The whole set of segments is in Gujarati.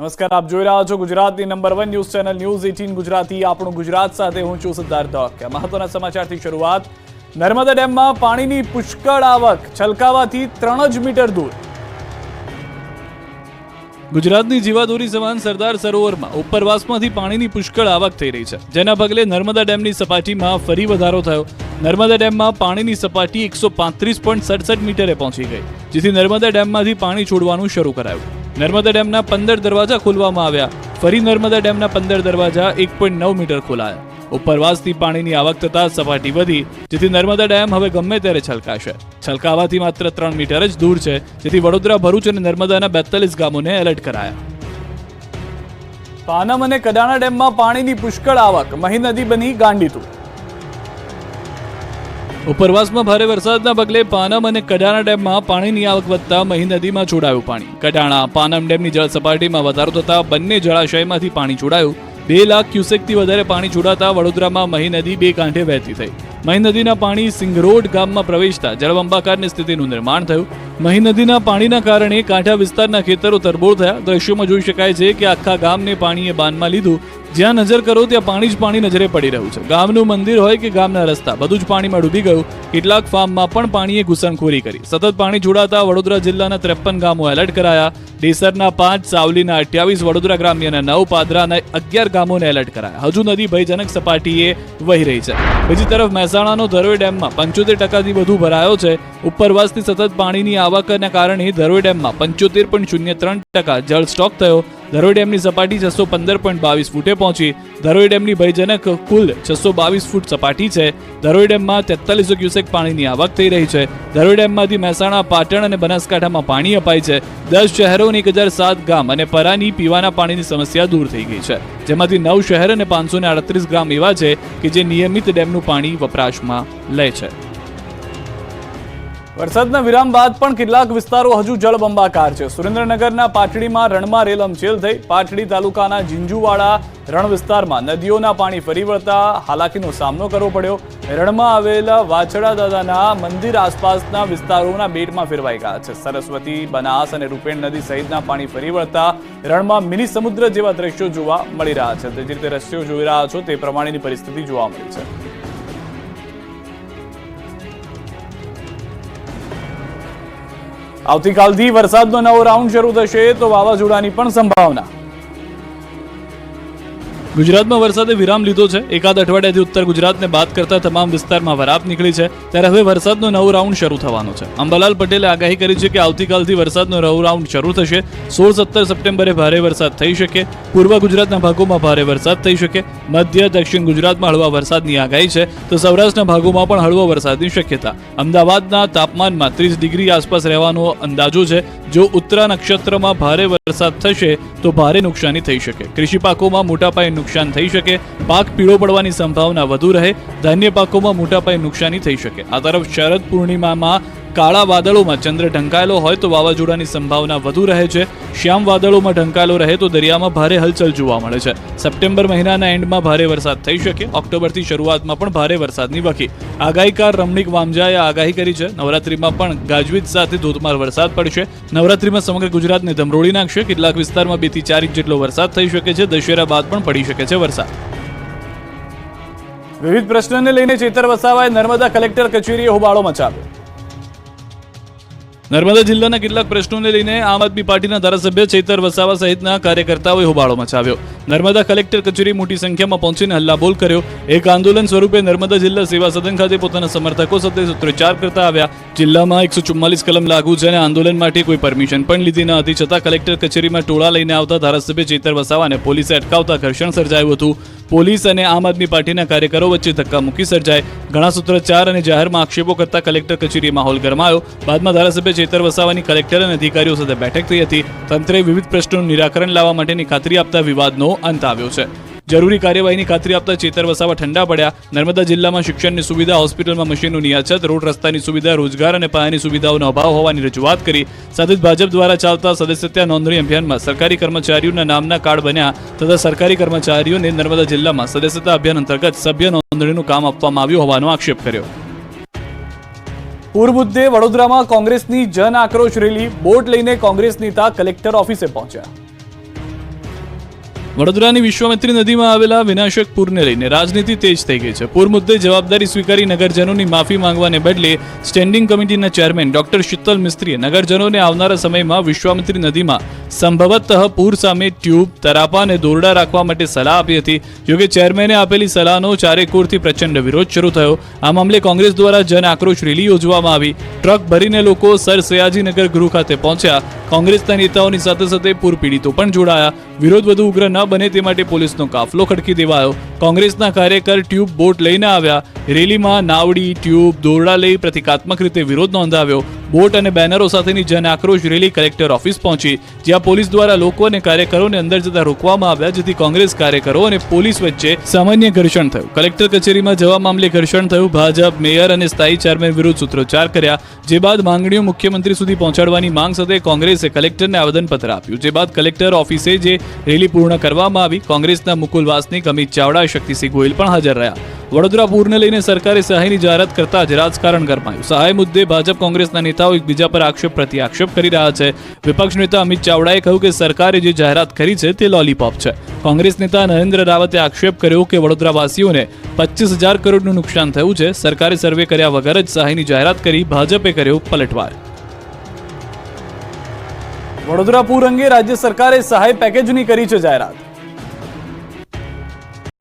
નમસ્કાર, આપ જોઈ રહ્યા છો ગુજરાતની number one news channel news eighteen Gujarati. આપણું ગુજરાત સાથે હું છું સિદ્ધાર્થ ધોકિયા મહત્વના સમાચારથી શરૂઆત. નર્મદા ડેમમાં પાણીની પુષ્કળ આવક, છલકાવાથી ત્રણ જ મીટર દૂર. ગુજરાતની જીવાદોરી સમાન સરદાર સરોવરમાં ઉપરવાસમાંથી પાણીની પુષ્કળ આવક થઈ રહી છે. જેના પગલે નર્મદા ડેમની સપાટીમાં ફરી વધારો થયો. નર્મદા ડેમમાં પાણીની સપાટી એકસો પાંત્રીસ પોઈન્ટ સડસઠ મીટરે પહોંચી ગઈ, જેથી નર્મદા ડેમમાંથી પાણી છોડવાનું શરૂ કરાયું. નર્મદા ડેમના પંદર દરવાજા ખોલવામાં આવ્યા. ફરી નર્મદા ડેમના પંદર દરવાજા એક પોઈન્ટ નવ મીટર ખોલાયા. ઉપરવાસથી પાણીની આવક થતાં સપાટી વધી, જેથી નર્મદા ડેમ હવે ગમે ત્યારે છલકાશે. છલકાવાથી માત્ર ત્રણ મીટર જ દૂર છે, જેથી વડોદરા, ભરૂચ અને નર્મદાના બેતાલીસ ગામોને એલર્ટ કરાયા. પાનમ અને કડાણા ડેમમાં પાણીની પુષ્કળ આવક, મહી નદી બની ગાંડીતુ ઉપરવાસમાં ભારે વરસાદના પગલે પાનમ અને કડાણા ડેમમાં પાણીની આવક વધતા મહી નદીમાં છોડાયું પાણી. કડાણા, પાનમ ડેમની જળ સપાટીમાં વધારો થતા બંને જળાશયમાંથી પાણી છોડાયું. બે લાખ ક્યુસેકથી વધારે પાણી છોડાતા વડોદરામાં મહી નદી બે કાંઠે વહેતી થઈ. મહી નદીના પાણી સિંગરોડ ગામમાં પ્રવેશતા જળબંબાકારની સ્થિતિનું નિર્માણ થયું. મહી નદીના પાણીના કારણે કાંઠા વિસ્તારના ખેતરો તરબોળ થયા. દ્રશ્યોમાં જોઈ શકાય છે કે આખા ગામને પાણીએ બાનમાં લીધું. જ્યાં નજર કરો ત્યાં પાણી જ પાણી નજરે પડી રહ્યું છે. ગામનું મંદિર હોય કે ગામના રસ્તા, બધું જ પાણીમાં ડૂબી ગયું. કેટલાક ફાર્મમાં પણ પાણીએ ઘૂસણખોરી કરી. સતત પાણી જોડાતા વડોદરા જિલ્લાના ત્રેપન ગામો એલર્ટ કરાયા. ડેસરના પાંચ, સાવલીના અઠ્યાવીસ, વડોદરા ગ્રામ્યના નવ, પાદરાના અગિયાર ગામોને એલર્ટ કરાયા. હજુ નદી ભયજનક સપાટીએ વહી રહી છે. બીજી તરફ મહેસાણાનો ધરોઈ ડેમમાં પંચોતેર ટકાથી વધુ ભરાયો છે. ઉપરવાસથી સતત પાણીની આવકના કારણે ધરોઈ ડેમમાં પંચોતેર પોઈન્ટ શૂન્ય ત્રણ ટકા જળ સ્ટોક થયો. ધરોઈ ડેમની સપાટી છસો પંદર પોઈન્ટ બાવીસ ફૂટે પહોંચી. ધરોઈ ડેમની ભયજનક કુલ છસો બાવીસ ફૂટ સપાટી છે. ધરોઈ ડેમમાં તેતાલીસો ક્યુસેક પાણીની આવક થઈ રહી છે. ધરોઈ ડેમમાંથી મહેસાણા, પાટણ અને બનાસકાંઠામાં પાણી અપાય છે. દસ શહેરો અને એક હજાર સાત ગામ અને પરાની પીવાના પાણીની સમસ્યા દૂર થઈ ગઈ છે. જેમાંથી નવ શહેર અને પાંચસો ને આડત્રીસ ગામ એવા છે કે જે નિયમિત ડેમનું પાણી વપરાશમાં લે છે. વરસાદના વિરામ બાદ પણ કેટલાક વિસ્તારો હજુ જળબંબાકાર છે. સુરેન્દ્રનગરના પાટડીમાં રણમાં રેલમછેલ થઈ પાટડી તાલુકાના જીંજુવાડા રણ વિસ્તારમાં નદીઓના પાણી ફરી વળતા હાલાકીનો સામનો કરવો પડ્યો. રણમાં આવેલા વાછડા દાદાના મંદિર આસપાસના વિસ્તારોના બેટમાં ફેરવાઈ ગયા છે. સરસ્વતી, બનાસ અને રૂપેણ નદી સહિતના પાણી ફરી વળતા રણમાં મિની સમુદ્ર જેવા દ્રશ્યો જોવા મળી રહ્યા છે. તે જે રીતે દ્રશ્યો જોઈ રહ્યા છો તે પ્રમાણેની પરિસ્થિતિ જોવા મળી છે. આવતીકાલથી વરસાદનો નવો રાઉન્ડ શરૂ થશે તો વાવાઝોડાની પણ સંભાવના. ગુજરાતમાં વરસાદે વિરામ લીધો છે. એકાદ અઠવાડિયાથી ઉત્તર ગુજરાતને બાદ કરતા તમામ વિસ્તારમાં વરાપ નીકળી છે. ત્યારે હવે વરસાદનો નવો રાઉન્ડ શરૂ થવાનો છે. અંબાલાલ પટેલે આગાહી કરી છે કે આવતીકાલથી વરસાદનો નવો રાઉન્ડ શરૂ થશે. સોળ સત્તર સપ્ટેમ્બરે ભારે વરસાદ થઈ શકે. પૂર્વ ગુજરાતના ભાગોમાં ભારે વરસાદ થઈ શકે. મધ્ય, દક્ષિણ ગુજરાતમાં હળવા વરસાદની આગાહી છે. તો સૌરાષ્ટ્રના ભાગોમાં પણ હળવો વરસાદની શક્યતા. અમદાવાદના તાપમાનમાં ત્રીસ ડિગ્રી આસપાસ રહેવાનો અંદાજો છે. જો ઉત્તરા નક્ષત્રમાં ભારે વરસાદ થશે, તો ભારે નુકસાની થઈ શકે. કૃષિ પાકોમાં મોટા પાયે નુકસાન થઈ શકે, પાક પીળો પડવાની સંભાવના વધુ રહે, ધાન્ય પાકોમાં મોટા પાયે નુકસાની થઈ શકે. આ તરફ શરદ પૂર્ણિમામાં કાળા વાદળોમાં ચંદ્ર ઢંકાયેલો હોય તો વાવાઝોડાની સંભાવના વધુ રહે છે. શ્યામ વાદળોમાં ઢંકાયેલો રહે તો દરિયામાં ભારે હલચલ જોવા મળે છે. સપ્ટેમ્બર મહિનાના એન્ડમાં ભારે વરસાદ થઈ શકે. ઓક્ટોબરથી શરૂઆતમાં પણ ભારે વરસાદની વકી. આગાહીકાર રમણીક વામજાએ આગાહી કરી છે. નવરાત્રીમાં પણ ગાજવીજ સાથે ધોધમાર વરસાદ પડશે. નવરાત્રીમાં સમગ્ર ગુજરાતને ધમરોળી નાખશે. કેટલાક વિસ્તારમાં બેથી ચાર ઇંચ જેટલો વરસાદ થઈ શકે છે. દશેરા બાદ પણ પડી શકે છે વરસાદ. વિવિધ પ્રશ્નને લઈને ચેતર વસાવાએ નર્મદા કલેક્ટર કચેરીએ હોબાળો મચાવ્યો. નર્મદા જિલ્લાના કેટલાક પ્રશ્નોને લઈને આમ આદમી પાર્ટીના ધારાસભ્ય ચેતર વસાવા સહિતના કાર્યકર્તાઓએ હોબાળો મચાવ્યો. નર્મદા કલેક્ટર કચેરી મોટી સંખ્યામાં પહોંચીને હલ્લાબોલ કર્યો. એક આંદોલન સ્વરૂપે નર્મદા જિલ્લા સેવા સદન ખાતે પોતાના સમર્થકો સાથે સૂત્રોચ્ચાર કરતા આવ્યા. જિલ્લામાં એકસો ચુમ્માલીસ કલમ લાગુ છે અને આંદોલન માટે કોઈ પરમિશન પણ લીધી ન હતી, છતાં કલેક્ટર કચેરીમાં ટોળા લઈને આવતા ધારાસભ્ય ચેતર વસાવાને પોલીસે અટકાવતા ઘર્ષણ સર્જાયું હતું. પોલીસ અને આમ આદમી પાર્ટીના કાર્યકરો વચ્ચે ધક્કામુક્કી સર્જાય. ઘણા સૂત્રોચ્ચાર અને જાહેરમાં આક્ષેપો કરતા કલેક્ટર કચેરી માહોલ ગરમાયો. બાદમાં ધારાસભ્ય ચેતર વસાવાની કલેક્ટર અને અધિકારીઓ સાથે બેઠક થઈ હતી. તંત્રે વિવિધ પ્રશ્નોનું નિરાકરણ લાવવા માટેની ખાતરી આપતા વિવાદનો અંત આવ્યો છે. જરૂરી કાર્યવાહીની ખાતરી આપતા ચેતર વસાવા ઠંડા પડ્યા. નર્મદા જિલ્લામાં શિક્ષણની સુવિધા, હોસ્પિટલમાં મશીનોની અછત રોડ રસ્તાની સુવિધા, રોજગાર અને પાયાની સુવિધાઓનો અભાવ હોવાની રજૂઆત કરી. સાથે ભાજપ દ્વારા ચાલતા સદસ્યતા નોંધણી અભિયાનમાં સરકારી કર્મચારીઓના નામના કાર્ડ બન્યા તથા સરકારી કર્મચારીઓને નર્મદા જિલ્લામાં સદસ્યતા અભિયાન અંતર્ગત સભ્ય નોંધણીનું કામ આપવામાં આવ્યું હોવાનો આક્ષેપ કર્યો. પૂર્વ મુદ્દે વડોદરામાં કોંગ્રેસની જન આક્રોશ રેલી બોટ લઈને કોંગ્રેસ નેતા કલેક્ટર ઓફિસે પહોંચ્યા. વડોદરાની વિશ્વામિત્રી નદીમાં આવેલા વિનાશક પૂરને લઈને રાજનીતિ તેજ થઈ ગઈ છે. પૂર મુદ્દે જવાબદારી સ્વીકારી નગરજનોની માફી માંગવાને બદલે સ્ટેન્ડિંગ કમિટીના ચેરમેન ડોક્ટર શીતલ મિસ્ત્રીએ નગરજનોને આવનારા સમયમાં વિશ્વામિત્રી નદીમાં સંભવતઃ પૂર સામે ટ્યુબ, તરાપા અને દોરડા રાખવા માટે સલાહ આપી હતી. જોકે ચેરમેને આપેલી સલાહનો ચારેકોરથી પ્રચંડ વિરોધ શરૂ થયો. આ મામલે કોંગ્રેસ દ્વારા જન આક્રોશ રેલી યોજવામાં આવી. ટ્રક ભરીને લોકો સર સયાજીનગર ગૃહ ખાતે પહોંચ્યા. કોંગ્રેસના નેતાઓની સાથે સાથે પૂર પીડિતો પણ જોડાયા. વિરોધ વધુ ઉગ્ર ન બને તે માટે પોલીસનો કાફલો ખડકી દેવાયો. કોંગ્રેસના કાર્યકર ટ્યુબ બોટ લઈને આવ્યા. રેલીમાં નાવડી, ટ્યુબ, દોરડા લઈ પ્રતિકાત્મક રીતે વિરોધ નોંધાવ્યો. બોટ અને બેનરો સાથેની જન આક્રોશ રેલી કલેક્ટર ઓફિસ પહોંચી, જ્યાં પોલીસ દ્વારા લોકો અને કાર્યકરોને અંદર જતા રોકવામાં આવ્યા, જેથી કોંગ્રેસ કાર્યકરો અને પોલીસ વચ્ચે સામાન્ય ઘર્ષણ થયું. કલેક્ટર કચેરીમાં જવા મામલે ઘર્ષણ થયું. ભાજપ, મેયર અને સ્થાયી ચેરમેન વિરુદ્ધ સૂત્રોચ્ચાર કર્યા, જે બાદ માંગણીઓ મુખ્યમંત્રી સુધી પહોંચાડવાની માંગ સાથે કોંગ્રેસે કલેક્ટરને આવેદનપત્ર આપ્યું. જે બાદ કલેક્ટર ઓફિસે જે રેલી પૂર્ણ કરવામાં આવી, કોંગ્રેસના મુકુલ વાસનિક અમિત ચાવડા, શક્તિસિંહ ગોયલ પણ હાજર રહ્યા. વડોદરા પૂરને લઈને સરકારે સહાયની જાહેરાત કરતા જ રાજકારણ ગરમાયું. સહાય મુદ્દે ભાજપ કોંગ્રેસના નેતાઓ એકબીજા પર આક્ષેપ પ્રતિ આક્ષેપ કરી રહ્યા છે. વિપક્ષ નેતા અમિત ચાવડાએ કહ્યું કે સરકારે જે જાહેરાત કરી છે તે લોલીપોપ છે. કોંગ્રેસ નેતા નરેન્દ્ર રાવતે આક્ષેપ કર્યો કે વડોદરાવાસીઓને પચીસ હજાર કરોડનું નુકસાન થયું છે. સરકારે સર્વે કર્યા વગર જ સહાયની જાહેરાત કરી ભાજપે કર્યો પલટવાર. વડોદરા પૂર અંગે રાજ્ય સરકારે સહાય પેકેજની કરી છે જાહેરાત.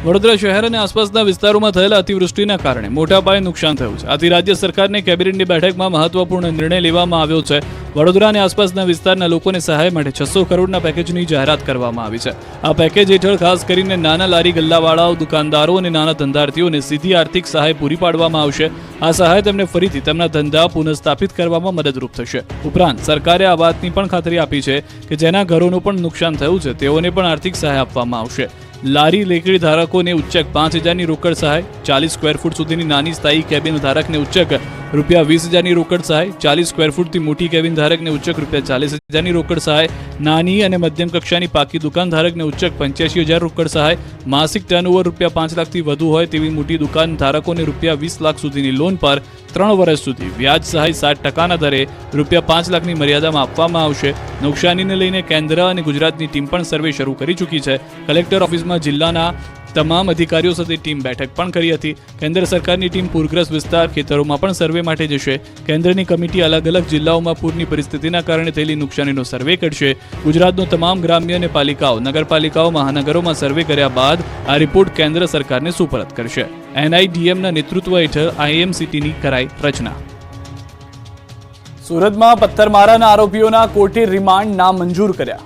વડોદરા શહેર અને આસપાસના વિસ્તારોમાં થયેલા અતિવૃષ્ટિના કારણે મોટા પાયે નુકસાન થયું છે. આથી રાજ્ય સરકારની કેબિનેટની બેઠકમાં મહત્વપૂર્ણ નિર્ણય લેવામાં આવ્યો છે. વડોદરા અને આસપાસના વિસ્તારના લોકોને સહાય માટે છસો કરોડના પેકેજની જાહેરાત કરવામાં આવી છે. આ પેકેજ હેઠળ ખાસ કરીને નાના લારી ગલ્લાવાળાઓ, દુકાનદારો અને નાના ધંધાર્થીઓને સીધી આર્થિક સહાય પૂરી પાડવામાં આવશે. આ સહાય તેમને ફરીથી તેમના ધંધા પુનઃસ્થાપિત કરવામાં મદદરૂપ થશે. ઉપરાંત સરકારે આ વાતની પણ ખાતરી આપી છે કે જેના ઘરોનું પણ નુકસાન થયું છે, તેઓને પણ આર્થિક સહાય આપવામાં આવશે. લારી લેકડી ધારકોને ઉચ્ચક પાંચ હજારની રોકડ સહાય, ચાલીસ સ્ક્વેર ફૂટ સુધીની નાની સ્થાયી કેબિન ધારકને ઉચ્ચક રૂપિયા વીસ હજારની રોકડ સહાય, ચાલીસ સ્ક્વેર ફૂટથી મોટી કેબિન ધારકને ઉચ્ચક રૂપિયા ચાલીસ હજારની રોકડ સહાય, નાની અને મધ્યમ કક્ષાની પાકી દુકાન ધારકને ઉચ્ચક પંચ્યાસી હજાર રોકડ સહાય, માસિક ટર્નઓવર રૂપિયા પાંચ લાખથી વધુ હોય તેવી મોટી દુકાન ધારકોને રૂપિયા વીસ લાખ સુધીની લોન પર ત્રણ વર્ષ સુધી વ્યાજ સહાય સાત ટકાના દરે રૂપિયા પાંચ લાખની મર્યાદામાં આપવામાં આવશે. નુકસાનીને લઈને કેન્દ્ર અને ગુજરાતની ટીમ પણ સર્વે શરૂ કરી ચૂકી છે. કલેક્ટર ઓફિસમાં જિલ્લાના તમામ અધિકારીઓ સાથે ટીમ બેઠક પણ કરી હતી. કેન્દ્ર સરકારની ટીમ પૂરગ્રસ્ત વિસ્તાર ખેતરોમાં પણ સર્વે માટે જશે. કેન્દ્રની કમિટી અલગ અલગ જિલ્લાઓમાં પૂરની પરિસ્થિતિના કારણે થયેલી નુકસાનીનો સર્વે કરશે. ગુજરાતનો તમામ ગ્રામ્ય અને પાલિકાઓ, નગરપાલિકાઓ, મહાનગરોમાં સર્વે કર્યા બાદ આ રિપોર્ટ કેન્દ્ર સરકારને સુપરત કરશે. એનઆઈડીએમના નેતૃત્વ હેઠળ આઈએમસીટીની કરાઈ રચના. સુરતમાં પથ્થરમારાના આરોપીઓના કોર્ટે રિમાન્ડ નામંજૂર કર્યા.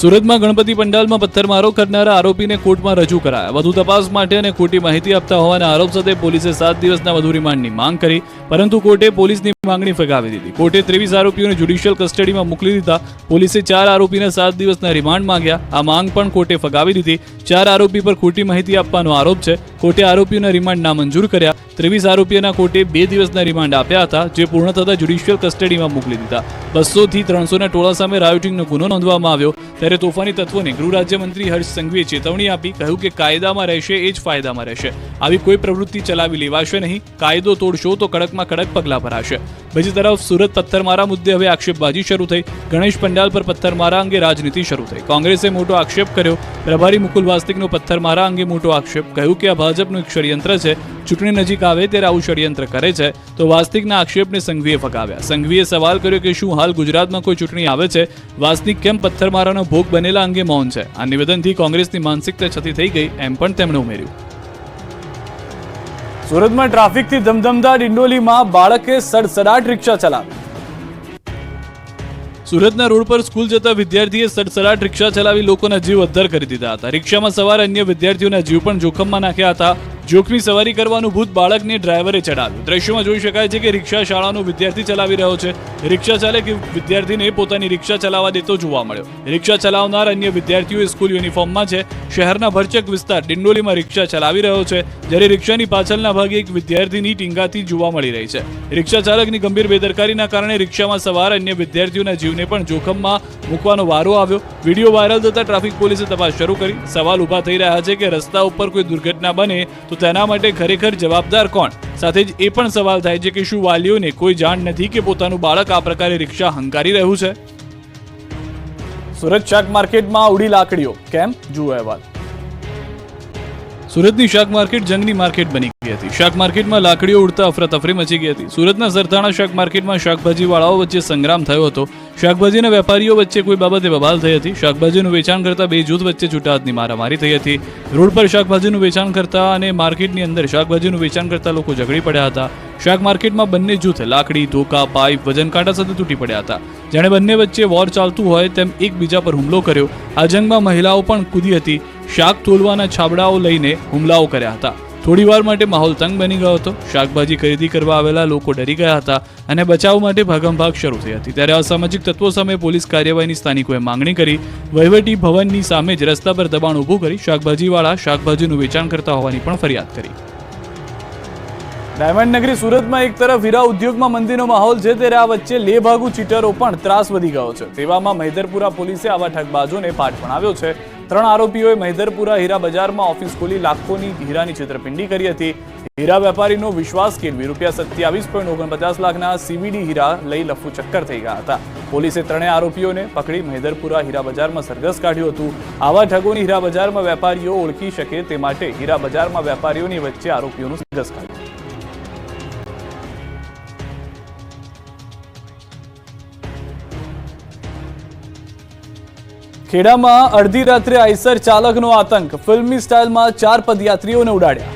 સુરતમાં ગણપતિ પંડાલમાં પથ્થરમારો કરનારા આરોપીને કોર્ટમાં રજૂ કરાયા. વધુ તપાસ માટે અને ખોટી માહિતી આપતા હોવાના આરોપ સાથે પોલીસે સાત દિવસના વધુ રિમાન્ડની માંગ કરી, પરંતુ કોર્ટે પોલીસની માંગણી ફગાવી દીધી. કોર્ટે ત્રેવીસ આરોપીઓને જ્યુડિશિયલ કસ્ટડીમાં મોકલી દીધા. પોલીસે ચાર આરોપીને સાત દિવસના રિમાન્ડ માંગ્યા. આ માંગ પણ કોર્ટે ફગાવી દીધી. ચાર આરોપી પર ખોટી માહિતી આપવાનો આરોપ છે. કોર્ટે આરોપીઓના રિમાન્ડ નામંજૂર કર્યા. ત્રેવીસ આરોપીઓના કોર્ટે બે દિવસના રિમાન્ડ આપ્યા હતા, જે પૂર્ણ થતા જ્યુડિશિયલ કસ્ટડીમાં મોકલી દીધા. બસો થી ત્રણસોના ટોળા સામે રાયોટિંગનો ગુનો નોંધવામાં આવ્યો. ત્યારે તોફાની તત્વોને ગૃહ રાજ્યમંત્રી હર્ષ સંઘવીએ ચેતવણી આપી, કહ્યું કે કાયદામાં રહેશે એ જ ફાયદામાં રહેશે. આવી કોઈ પ્રવૃત્તિ ચલાવી લેવાશે નહીં. કાયદો તોડશો તો કડકમાં કડક પગલાં ભરાશે. બીજી તરફ સુરત પથ્થરમારા મુદ્દે હવે આક્ષેપબાજી શરૂ થઈ. ગણેશ પંડાલ પર પથ્થરમારા અંગે રાજનીતિ શરૂ થઈ. કોંગ્રેસે મોટો આક્ષેપ કર્યો. પ્રભારી મુકુલ વાસ્તિકનો પથ્થરમારા અંગે મોટો આક્ષેપ કહ્યું કે આ ભાજપનું એક ષડયંત્ર છે. ચૂંટણી નજીક આવે ત્યારે આવું ષડયંત્ર કરે છે. તો વાસ્તિકના આક્ષેપને સંઘવીએ ફગાવ્યા. સંઘવીએ સવાલ કર્યો કે શું હાલ ગુજરાતમાં કોઈ ચૂંટણી આવે છે? વાસ્તિક કેમ પથ્થરમારાનો ભોગ બનેલા અંગે મૌન છે. આ નિવેદનથી કોંગ્રેસની માનસિકતા છતી થઈ ગઈ એમ પણ તેમણે ઉમેર્યું. સુરતમાં ટ્રાફિકથી ધમધમતા ડિંડોલીમાં બાળકે સડસડાટ રિક્ષા ચલાવી. સુરતના રોડ પર સ્કૂલ જતા વિદ્યાર્થીએ સડસડાટ રિક્ષા ચલાવી લોકોના જીવ અદ્ધર કરી દીધા હતા. રિક્ષામાં સવાર અન્ય વિદ્યાર્થીઓના જીવ પણ જોખમમાં નાખ્યા હતા. જોખમી સવારી કરવાનું ભૂત બાળકને ડ્રાઈવરે ચડાવ્યું દ્રશ્યોમાં જોઈ શકાય છે કે રિક્ષા શાળાનો વિદ્યાર્થી ચલાવી રહ્યો છે. રિક્ષા ચાલક વિદ્યાર્થીને પોતાની રિક્ષા ચલાવવા દેતો જોવા મળ્યો. રિક્ષા ચલાવનાર અન્ય વિદ્યાર્થીઓ સ્કૂલ યુનિફોર્મમાં છે. શહેરના ભરચક વિસ્તાર ડિંડોલીમાં રિક્ષા ચલાવી રહ્યો છે, જ્યારે રિક્ષાની પાછળના ભાગે એક વિદ્યાર્થીની ટીંગાતી જોવા મળી રહી છે. રિક્ષા ચાલકની ગંભીર બેદરકારીના કારણે રિક્ષામાં સવાર અન્ય વિદ્યાર્થીઓના જીવને પણ જોખમમાં મૂકવાનો વારો આવ્યો. વીડિયો વાયરલ થતા ટ્રાફિક પોલીસે તપાસ શરૂ કરી. સવાલ ઊભા થઈ રહ્યા છે કે રસ્તા ઉપર કોઈ દુર્ઘટના બને તો તેના માટે ખરેખર જવાબદાર કોણ? સાથે જ એ પણ સવાલ થાય છે કે શું વાલીઓને કોઈ જાણ નથી કે પોતાનું બાળક આ પ્રકારે રિક્ષા હંકારી રહ્યું છે? સુરત શાક માર્કેટમાં ઉડી લાકડીઓ. કેમ? જુઓ અહેવાલ. સુરતની શાક માર્કેટ જંગની માર્કેટ બની હતી. શાક માર્કેટમાં લાકડીઓ ઉડતા અફરાતફરી મચી ગઈ હતી. સુરતના સરથાણા શાક માર્કેટમાં શાકભાજીવાળાઓ વચ્ચે સંગ્રામ થયો હતો. શાકભાજીના વેપારીઓ વચ્ચે કોઈ બાબતે બબાલ થઈ હતી. શાકભાજીનું વેચાણ કરતા બે જૂથ વચ્ચે છૂટાહાતની મારામારી થઈ હતી. રોડ પર શાકભાજીનું વેચાણ કરતા અને માર્કેટની અંદર શાકભાજીનું વેચાણ કરતા લોકો ઝઘડી પડ્યા હતા. શાક માર્કેટમાં બંને જૂથ લાકડી, ધોકા, પાઇપ વજન કાંટા સાથે તૂટી પડ્યા હતા. જેણે બંને વચ્ચે વોર ચાલતું હોય તેમ એકબીજા પર હુમલો કર્યો. આ જંગમાં મહિલાઓ પણ કૂદી હતી. શાક તોલવાના છાબડાઓ લઈને હુમલાઓ કર્યા હતા. થોડી વાર માટે માહોલ તંગ બની ગયો હતો. શાકભાજી ખરીદી કરવા આવેલા લોકો ડરી ગયા હતા અને બચાવ માટે ભાગમભાગ શરૂ થઈ હતી. ત્યારે અસામાજિક તત્વો સામે પોલીસ કાર્યવાહીની સ્થાનિકોએ માંગણી કરી. વહીવટી ભવનની સામે જ રસ્તા પર દબાણ ઊભું કરી શાકભાજીવાળા શાકભાજીનું વેચાણ કરતા હોવાની પણ ફરિયાદ કરી. ડાયમંડ નગરી સુરતમાં એક તરફ હીરા ઉદ્યોગમાં મંદીનો માહોલ છે, ત્યારે આ વચ્ચે લેભાગુ ચીટરો પણ ત્રાસ વધી ગયો છે. તેવામાં મહેદરપુરા પોલીસે આવા ઠગબાજોને પાઠ ભણાવ્યો છે. ત્રણ આરોપીઓએ મહેદરપુરા હીરા બજારમાં ઓફિસ ખોલી લાખોની હીરાની છેતરપિંડી કરી હતી. હીરા વેપારીનો વિશ્વાસ કેળવી રૂપિયા સત્યાવીસ પોઈન્ટ ઓગણપચાસ લાખના સીવીડી હીરા લઈ લફુ ચક્કર થઈ ગયા હતા. પોલીસે ત્રણેય આરોપીઓને પકડી મહેદરપુરા હીરા બજારમાં સરઘસ કાઢ્યું હતું. આવા ઠગોની હીરા બજારમાં વેપારીઓ ઓળખી શકે તે માટે હીરા બજારમાં વેપારીઓની વચ્ચે આરોપીઓનું સરઘસ કાઢ્યું. ખેડામાં અડધી રાત્રે આઈસર ચાલકનો આતંક. ફિલ્મી સ્ટાઇલમાં ચાર પદયાત્રીઓને ઉડાડ્યા.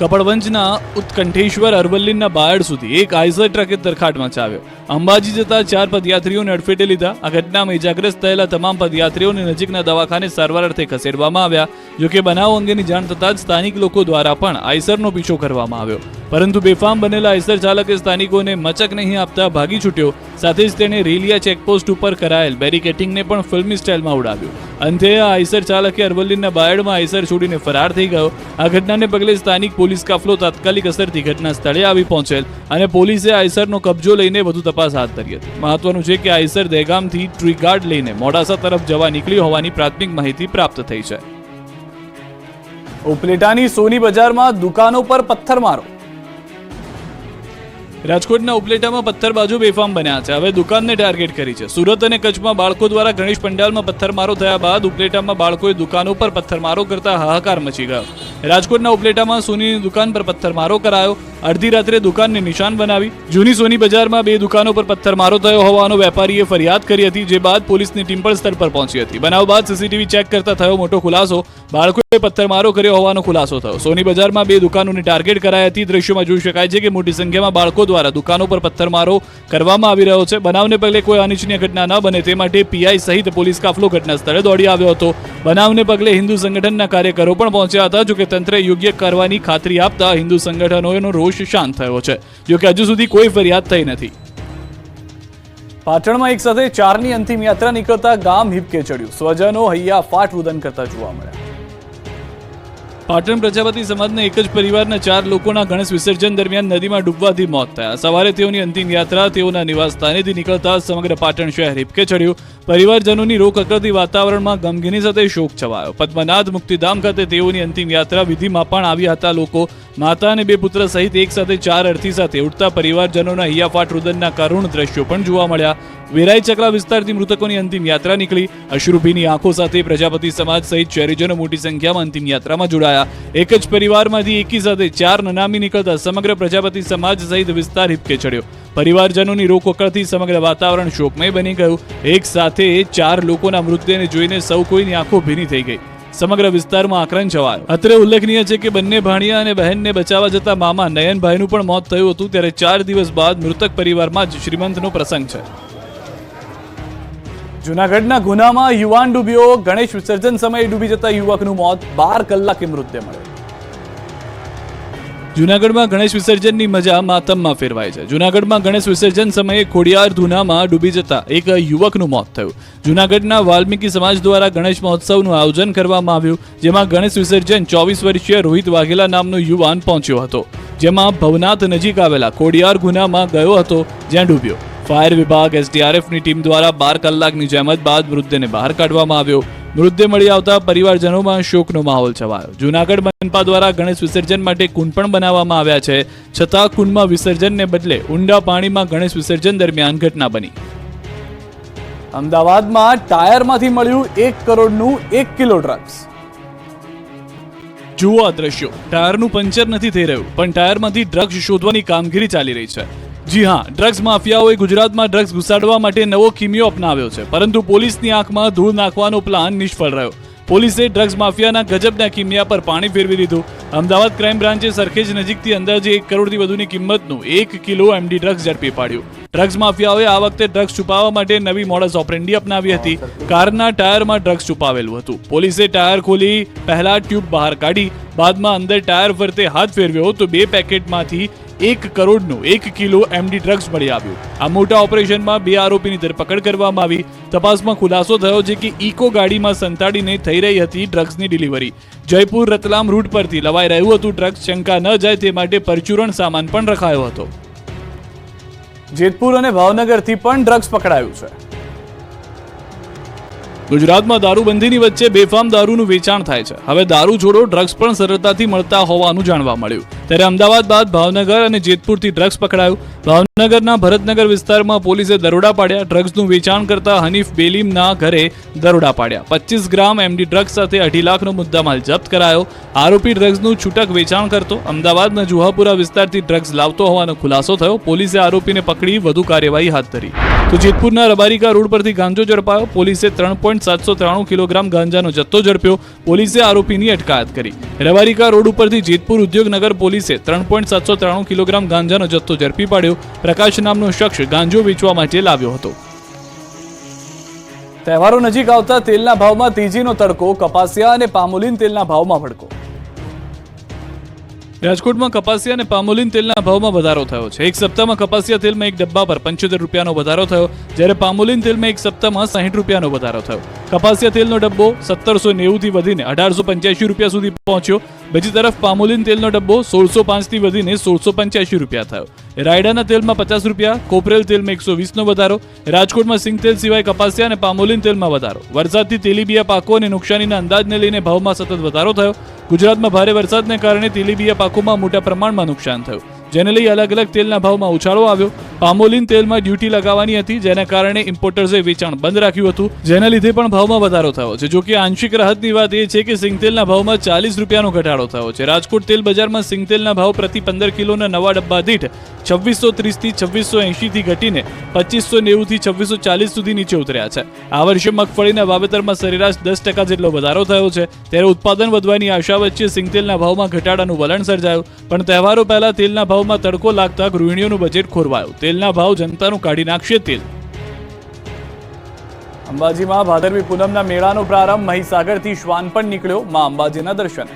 કપડવંજના ઉત્કંઠેશ્વર અરવલ્લીના બાયડ સુધી એક આઈસર ટ્રકે તરખાટ મચાવ્યો અંબાજી જતા ચાર પદયાત્રીઓને અડફેટે લીધા. આ ઘટનામાં ઇજાગ્રસ્ત થયેલા તમામ પદયાત્રીઓને નજીકના દવાખાને સારવાર અર્થે ખસેડવામાં આવ્યા. જોકે બનાવ અંગેની જાણ થતાં જ સ્થાનિક લોકો દ્વારા પણ આઈસરનો પીછો કરવામાં આવ્યો. પરંતુ બેફામ બનેલા આઈસર ચાલકે સ્થાનિકોને મચક નહીં આપતા ભાગી છૂટ્યો. સાથે જ તેણે રેલિયા ચેકપોસ્ટ ઉપર કરાયેલ બેરિકેટિંગને પણ ફિલ્મી સ્ટાઇલમાં ઉડાવ્યું. અંતે આ આઈસર ચાલકે અરવલ્લીના બાયડમાં આઈસર છોડીને ફરાર થઈ ગયો. આ ઘટનાને પગલે સ્થાનિક પોલીસ કાફલો તાત્કાલિક અસરથી ઘટના સ્થળે આવી પહોંચેલ અને પોલીસે આઈસરનો કબજો લઈને વધુ તપાસ હાથ ધરી હતી. મહત્વનું છે કે આઈસર દહેગામથી ટ્રીગાર્ડ લઈને મોડાસા તરફ જવા નીકળી હોવાની પ્રાથમિક માહિતી પ્રાપ્ત થઈ છે. ઉપલેટાની સોની બજારમાં દુકાનો પર પથ્થરમારો. રાજકોટના ઉપલેટામાં પથ્થરબાજો બેફામ બન્યા છે. હવે દુકાનને ટાર્ગેટ કરી છે. સુરત અને કચ્છમાં બાળકો દ્વારા ગણેશ પંડાલમાં પથ્થરમારો થયા બાદ ઉપલેટામાં બાળકોએ દુકાનો પર પથ્થરમારો કરતા હાહાકાર મચી ગયો. રાજકોટના ઉપલેટામાં સોનીની દુકાન પર પથ્થરમારો કરાયો. અડધી રાત્રે દુકાનને નિશાન બનાવી જૂની સોની બજારમાં બે દુકાનો પર પથ્થરમારો થયો હોવાનો વેપારીએ ફરિયાદ કરી હતી, જે બાદ પોલીસની ટીમ પણ સ્થળ પર પહોંચી હતી. બનાવ બાદ સીસીટીવી ચેક કરતા થયો મોટો ખુલાસો. બાળકોએ પથ્થરમારો કર્યો હોવાનો ખુલાસો થયો. સોની બજારમાં બે દુકાનોને ટાર્ગેટ કરાઈ હતી. દ્રશ્યોમાં જોઈ શકાય છે કે મોટી સંખ્યામાં બાળકો દ્વારા દુકાનો પર પથ્થરમારો કરવામાં આવી રહ્યો છે. બનાવને પગલે કોઈ અનિચ્છનીય ઘટના ન બને. તે માટે પીઆઈ સહિત પોલીસ કાફલો ઘટના સ્થળે દોડી આવ્યો હતો. બનાવને પગલે હિન્દુ સંગઠનના કાર્યકરો પણ પહોંચ્યા હતા, જોકે તંત્રે યોગ્ય કરવાની ખાતરી આપતા હિન્દુ સંગઠનોનો રોષ શાંત થયો છે, જોકે હજુ સુધી કોઈ ફરિયાદ થઈ નથી. પાટણમાં એક સાથે ચારની અંતિમ યાત્રા નીકળતા ગામ હિપકે ચડ્યું. સ્વજનો હૈયા ફાટ રુદન કરતા જોવા મળ્યા. પાટણ પ્રજાપતિ સમાજના એક જ પરિવારના ચાર લોકોના ગણેશ વિસર્જન દરમિયાન નદીમાં ડૂબવાથી મોત થયા. સવારે તેઓની અંતિમ યાત્રા તેઓના નિવાસ સ્થાનેથી નીકળતા સમગ્ર પાટણ શહેર હિપકે ચડ્યું પરિવારજનોની રોક અકળતી વાતાવરણમાં ગમગીની સાથે શોક છવાયો. પદ્મનાથ મુક્તિધામ ખાતે તેઓની અંતિમ યાત્રા વિધિમાં પણ આવ્યા હતા લોકો. માતા અને બે પુત્ર સહિત એક સાથે ચાર અર્થી સાથે ઉઠતા પરિવારજનોના હૈયાફાટ રુદનના કરુણ દ્રશ્યો પણ જોવા મળ્યા. વેરાઈ ચકલા વિસ્તારથી મૃતકોની અંતિમ યાત્રા નીકળી. અશ્રુભીની આંખો સાથે પ્રજાપતિ સમાજ સહિત શહેરીજનો મોટી સંખ્યામાં અંતિમ યાત્રામાં જોડાયા. એક જ પરિવારમાંથી એકી સાથે ચાર નનામી નીકળતા સમગ્ર પ્રજાપતિ સમાજ સહિત વિસ્તાર હિપકે ચડ્યો. પરિવારજનોની રોકકળથી સમગ્ર વાતાવરણ શોકમય બની ગયું. એક સાથે ચાર લોકોના મૃતદેહને જોઈને સૌ કોઈની આંખો ભીની થઈ ગઈ. સમગ્ર વિસ્તારમાં આક્રંદ છવાયો અત્રે ઉલ્લેખનીય છે કે બંને ભાણિયા અને બહેનને બચાવવા જતા મામા નયનભાઈનું પણ મોત થયું હતું ત્યારે ચાર દિવસ બાદ મૃતક પરિવારમાં જ શ્રીમંતનો પ્રસંગ છે. જુનાગઢના ગુનામાં યુવાન ડૂબ્યો. ગણેશ વિસર્જન સમયે ડૂબી જતા યુવકનું મોત. બાર કલાકે મૃત્યુ મળ્યો. જુનાગઢમાં ગણેશ વિસર્જનની મજા માતમમાં ફેરવાય છે. જુનાગઢમાં ગણેશ વિસર્જન સમયે ખોડિયાર ધૂનામાં ડૂબી જતા એક યુવકનું મોત થયું. જુનાગઢના વાલ્મીકી સમાજ દ્વારા ગણેશ મહોત્સવનું આયોજન કરવામાં આવ્યું, જેમાં ગણેશ વિસર્જન ચોવીસ વર્ષીય રોહિત વાઘેલા નામનો યુવાન પહોંચ્યો હતો, જેમાં ભવનાથ નજીક આવેલા ખોડિયાર ગુનામાં ગયો હતો, જ્યાં ડૂબ્યો. ફાયર વિભાગ એસડીઆરએફની ટીમ દ્વારા બાર કલાકની જહેમત બાદ મૃતદેહને બહાર કાઢવામાં આવ્યો. મૃતદેહ મળી આવતા પરિવારજનોમાં શોકનો માહોલ છવાયો. જૂનાગઢ મનપા દ્વારા ગણેશ વિસર્જન માટે કુંડ પણ બનાવવામાં આવ્યા છે. છતાં કુંડમાં વિસર્જનને બદલે ઊંડા પાણીમાં ગણેશ વિસર્જન દરમિયાન ઘટના બની. અમદાવાદમાં ટાયરમાંથી મળ્યું એક કરોડનું એક કિલો ડ્રગ્સ. જુઓ આ દ્રશ્યો. ટાયરનું પંચર નથી થઈ રહ્યું, પણ ટાયરમાંથી ડ્રગ્સ શોધવાની કામગીરી ચાલી રહી છે. જી હા ડ્રગ્સ માફિયાઓએ ગુજરાતમાં ડ્રગ્સ ઘુસાડવા માટે નવો કિમિયો અપનાવ્યો છે. પરંતુ પોલીસની આંખમાં ધૂળ નાખવાનો પ્લાન નિષ્ફળ રહ્યો. પોલીસે ડ્રગ્સ માફિયાના ગજબના કિમિયા પર પાણી ફેરવી દીધું. અમદાવાદ ક્રાઇમ બ્રાન્ચે સરખેજ નજીકથી અંદાજે એક કરોડથી વધુની કિંમતનું એક કિલો એમડી ડ્રગ્સ ઝડપી પાડ્યું. ડ્રગ્સ માફિયાઓએ આ વખતે ડ્રગ્સ છુપાવવા માટે નવી મોડસ ઓપરેન્ડી અપનાવી હતી. કારના ટાયરમાં ડ્રગ્સ છુપાવેલું હતું. પોલીસે ટાયર ખોલી પહેલા ટ્યુબ બહાર કાઢી, બાદમાં અંદર ટાયર ફરતે હાથ ફેરવ્યો તો બે પેકેટમાંથી એક કરોડનું એક કિલો એમડી ડ્રગ્સ મળી આવ્યું. આ મોટા ઓપરેશનમાં બે આરોપીની ધરપકડ કરવામાં આવી. તપાસમાં ખુલાસો થયો છે કે ઇકો ગાડીમાં સંતાડીને થઈ રહી હતી ડ્રગ્સની ડિલિવરી. જયપુર રતલામ રૂટ પરથી લવાઈ રહ્યું હતું ડ્રગ્સ. શંકા ન જાય તે માટે પરચુરણ સામાન પણ રખાયો હતો. જેતપુર અને ભાવનગરથી પણ ડ્રગ્સ પકડાયું છે. ગુજરાતમાં દારૂબંધીની વચ્ચે બેફામ દારૂનું વેચાણ થાય છે. હવે દારૂ છોડો ડ્રગ્સ પણ સરળતાથી મળતા હોવાનું જાણવા મળ્યું. ત્યારે અમદાવાદ બાદ ભાવનગર અને જેતપુરથી ડ્રગ્સ પકડાયું. ભાવનગરના ભરતનગર વિસ્તારમાં પોલીસે દરોડા પાડ્યા. ડ્રગ્સનું વેચાણ કરતા હનીફ બેલીમના ઘરે દરોડા પાડ્યા. પચીસ ગ્રામ એમડી ડ્રગ્સ સાથે અઢી લાખનો મુદ્દામાલ જપ્ત કરાયો. આરોપી ડ્રગ્સનું છૂટક વેચાણ કરતો. અમદાવાદના જુહાપુરા વિસ્તારથી ડ્રગ્સ લાવતો હોવાનો ખુલાસો થયો. પોલીસે આરોપીને પકડી, વધુ કાર્યવાહી હાથ ધરી. તો જેતપુરના રબારિકા રોડ પરથી ગાંજો ઝડપાયો. પોલીસે ત્રણ પોઈન્ટ સાતસો ત્રાણું કિલોગ્રામ ગાંજાનો જથ્થો ઝડપ્યો. પોલીસે આરોપીની અટકાયત કરી. રવારીકા રોડ ઉપરથી જેતપુર ઉદ્યોગનગર પોલીસે ત્રણ પોઈન્ટ સાતસો ત્રાણું કિલોગ્રામ ગાંજાનો જથ્થો ઝડપી પાડ્યો. પ્રકાશ નામનો શખ્સ ગાંજો વેચવા માટે લાવ્યો હતો. તહેવારો નજીક આવતા તેલના ભાવમાં તેજીનો તડકો, કપાસિયા અને પામોલીન તેલના ભાવમાં ભડકો. રાજકોટમાં કપાસિયા અને પામોલીન તેલના ભાવમાં વધારો થયો છે. એક સપ્તાહમાં કપાસિયા તેલમાં એક ડબ્બા પર પંચોતેર રૂપિયાનો વધારો થયો, જ્યારે પામોલીન તેલમાં એક સપ્તાહમાં સાહીઠ રૂપિયાનો વધારો થયો. કપાસિયા તેલનો ડબ્બો સત્તરસો નેવુંથી વધીને અઢારસો પંચ્યાસી રૂપિયા સુધી પહોંચ્યો. બીજી તરફ પામોલીન તેલનો ડબ્બો સોળસો પાંચથી વધીને સોળસો પંચ્યાસી રૂપિયા થયો. રાયડાના તેલમાં પચાસ રૂપિયા, કોપરેલ તેલમાં એકસો વીસનો વધારો. રાજકોટમાં સિંગ તેલ સિવાય કપાસિયા અને પામોલીન તેલમાં વધારો. વરસાદથી તેલીબિયા પાકો અને નુકસાનીના અંદાજને લઈને ભાવમાં સતત વધારો થયો. ગુજરાતમાં ભારે વરસાદને કારણે તેલીબિયા પાકોમાં મોટા પ્રમાણમાં નુકસાન થયું. જેને લઈ અલગ અલગ તેલના ભાવમાં ઉછાળો આવ્યો. પામોલીન તેલમાં ડ્યુટી લગાવવાની હતી, જેના કારણે ઇમ્પોર્ટર્સે વેચાણ બંધ રાખ્યું હતું. જેના લીધે પણ ભાવમાં વધારો થયો છે. જો કે આંશિક રાહતની વાત એ છે કે સિંગતેલના ભાવમાં ચાલીસ રૂપિયાનો ઘટાડો થયો છે. રાજકોટ તેલ બજારમાં સિંગતેલના ભાવ પ્રતિ પંદર કિલોના નવા ડબ્બા દીઠ છવ્વીસો ત્રીસથી છવ્વીસો એંશીથી ઘટીને પચીસો નેવુંથી છવ્વીસો ચાલીસ સુધી નીચે ઉતર્યા છે. આ વર્ષે મગફળીના વાવેતરમાં સરેરાશ દસ ટકા જેટલો વધારો થયો છે. ત્યારે ઉત્પાદન વધવાની આશા વચ્ચે સિંગતેલના ભાવમાં ઘટાડાનું વલણ સર્જાયું. પણ તહેવારો પહેલા તેલના ભાવમાં તડકો લાગતા ગૃહિણીઓનું બજેટ ખોરવાયું. તેલના ભાવ જનતાનું કાઢી નાખશે તેલ. અંબાજીમાં ભાદરવી પૂનમના મેળાનો પ્રારંભ મહીસાગરથી શ્વાન પણ નીકળ્યો મા અંબાજીના દર્શન.